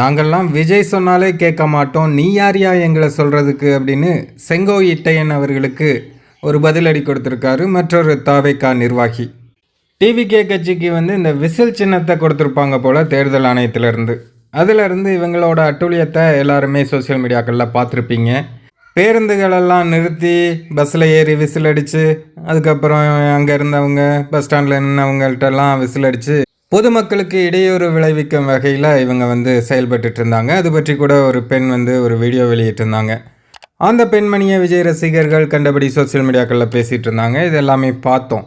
நாங்கள்லாம் விஜய் சொன்னாலே கேட்க மாட்டோம். நீ யார் யா எங்களை சொல்கிறதுக்கு அப்படின்னு செங்கோ இட்டையன் அவர்களுக்கு ஒரு பதிலடி கொடுத்துருக்காரு. மற்றொரு தாவேக்கா நிர்வாகி. டிவிகே கட்சிக்கு வந்து இந்த விசில் சின்னத்தை கொடுத்துருப்பாங்க போல் தேர்தல் ஆணையத்திலேருந்து. அதிலிருந்து இவங்களோட அட்டூழியத்தை எல்லாருமே சோஷியல் மீடியாக்களில் பார்த்துருப்பீங்க. பேருந்துகளெல்லாம் நிறுத்தி பஸ்ஸில் ஏறி விசில் அடித்து அதுக்கப்புறம் அங்கே இருந்தவங்க பஸ் ஸ்டாண்டில் நின்றவங்கள்ட்டெல்லாம் விசில் அடித்து பொதுமக்களுக்கு இடையூறு விளைவிக்கும் வகையில் இவங்க வந்து செயல்பட்டுட்டு இருந்தாங்க அது பற்றி கூட ஒரு பெண் வந்து ஒரு வீடியோ வெளியிட்டிருந்தாங்க அந்த பெண்மணியை விஜய் ரசிகர்கள் கண்டபடி சோஷியல் மீடியாக்களில் பேசிகிட்டு இருந்தாங்க இது எல்லாமே பார்த்தோம்.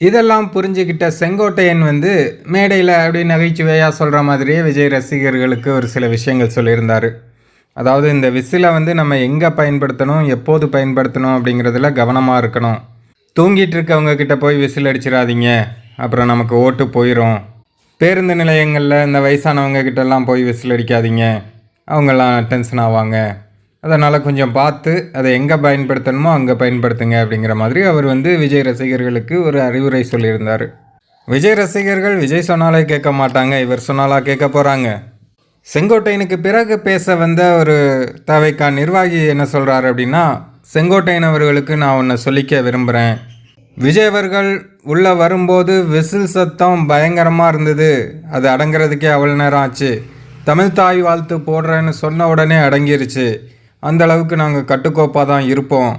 இதெல்லாம் புரிஞ்சுக்கிட்ட செங்கோட்டையன் வந்து மேடையில் அப்படி நகைச்சுவையாக சொல்கிற மாதிரியே விஜய் ரசிகர்களுக்கு ஒரு சில விஷயங்கள் சொல்லியிருந்தார். அதாவது இந்த விசிலை வந்து நம்ம எங்கே பயன்படுத்தணும் எப்போது பயன்படுத்தணும் அப்படிங்கிறதுல கவனமாக இருக்கணும். தூங்கிட்டு இருக்கவங்க கிட்ட போய் விசில் அடிச்சிடாதீங்க. அப்புறம் நமக்கு ஓட்டு போயிடும் பேருந்து நிலையங்களில் இந்த வயசானவங்க கிட்டலாம் போய் விசில் அடிக்காதீங்க. அவங்கெல்லாம் டென்ஷன் ஆவாங்க. அதனால் கொஞ்சம் பார்த்து அதை எங்கே பயன்படுத்தணுமோ அங்கே பயன்படுத்துங்க அப்படிங்கிற மாதிரி அவர் வந்து விஜய் ரசிகர்களுக்கு ஒரு அறிவுரை சொல்லியிருந்தார். விஜய் ரசிகர்கள் விஜய் சொன்னாலே கேட்க மாட்டாங்க இவர் சொன்னாலா கேட்க போகிறாங்க செங்கோட்டையனுக்கு பிறகு பேச வந்த ஒரு தவைக்கா நிர்வாகி என்ன சொல்கிறாரு அப்படின்னா செங்கோட்டையன் அவர்களுக்கு நான் ஒன்று சொல்லிக்க விரும்புகிறேன் விஜய் அவர்கள் உள்ளே வரும்போது விசில் சத்தம் பயங்கரமாக இருந்தது. அது அடங்குறதுக்கே அவ்வளோ நேரம் ஆச்சு. தமிழ் தாய் வாழ்த்து போடுறேன்னு சொன்ன உடனே அடங்கிருச்சு. அந்த அளவுக்கு நாங்கள் கட்டுக்கோப்பாக தான் இருப்போம்.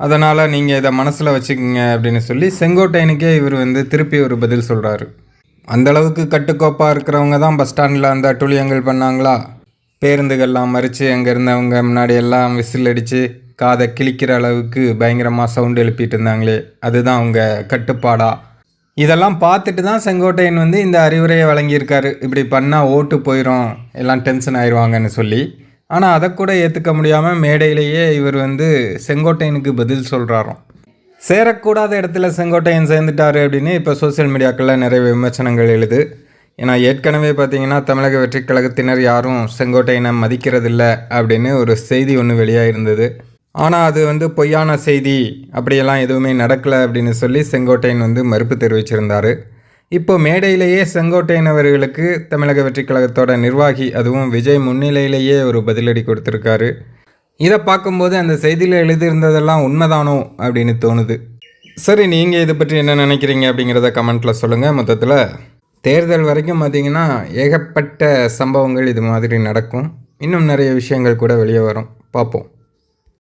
அதனால் நீங்கள் இதை மனசில் வச்சுக்கோங்க அப்படின்னு சொல்லி செங்கோட்டையனுக்கே இவர் வந்து திருப்பி ஒரு பதில் சொல்கிறாரு அந்த அளவுக்கு கட்டுக்கோப்பாக இருக்கிறவங்க தான் பஸ் ஸ்டாண்டில் அந்த அட்டூழியங்கள் பண்ணாங்களா? பேருந்துகள்லாம் மறித்து அங்கே இருந்தவங்க முன்னாடி எல்லாம் விசில் அடித்து காதை கிழிக்கிற அளவுக்கு பயங்கரமாக சவுண்டு எழுப்பிட்டு இருந்தாங்களே அதுதான் அவங்க கட்டுப்பாடா? இதெல்லாம் பார்த்துட்டு தான் செங்கோட்டையன் வந்து இந்த அறிவுரையை வழங்கியிருக்காரு. இப்படி பண்ணால் ஓட்டு போயிடும் எல்லாம் டென்ஷன் ஆயிடுவாங்கன்னு சொல்லி. ஆனால் அதை கூட ஏற்றுக்க முடியாமல் மேடையிலேயே இவர் வந்து செங்கோட்டையனுக்கு பதில் சொல்கிறாராம் சேரக்கூடாத இடத்துல செங்கோட்டையன் சேர்ந்துட்டாரு அப்படின்னு இப்போ சோஷியல் மீடியாக்களில் நிறைய விமர்சனங்கள் எழுது. ஏன்னா ஏற்கனவே பார்த்தீங்கன்னா தமிழக வெற்றிக் கழகத்தினர் யாரும் செங்கோட்டையனை மதிக்கிறதில்ல அப்படின்னு ஒரு செய்தி ஒன்று வெளியாக இருந்தது ஆனால் அது வந்து பொய்யான செய்தி. அப்படியெல்லாம் எதுவுமே நடக்கலை அப்படின்னு சொல்லி செங்கோட்டையன் வந்து மறுப்பு தெரிவிச்சிருந்தார். இப்போ மேடையிலேயே செங்கோட்டையன் அவர்களுக்கு தமிழக வெற்றிக் கழகத்தோட நிர்வாகி அதுவும் விஜய் முன்னிலையிலேயே ஒரு பதிலடி கொடுத்துருக்காரு. இதை பார்க்கும்போது அந்த செய்தியில் எழுதியிருந்ததெல்லாம் உண்மைதானோ அப்படின்னு தோணுது. சரி நீங்கள் இதை பற்றி என்ன நினைக்கிறீங்க அப்படிங்கிறத கமெண்ட்டில் சொல்லுங்கள் மொத்தத்தில் தேர்தல் வரைக்கும் பார்த்தீங்கன்னா ஏகப்பட்ட சம்பவங்கள் இது மாதிரி நடக்கும். இன்னும் நிறைய விஷயங்கள் கூட வெளியே வரும். பார்ப்போம்.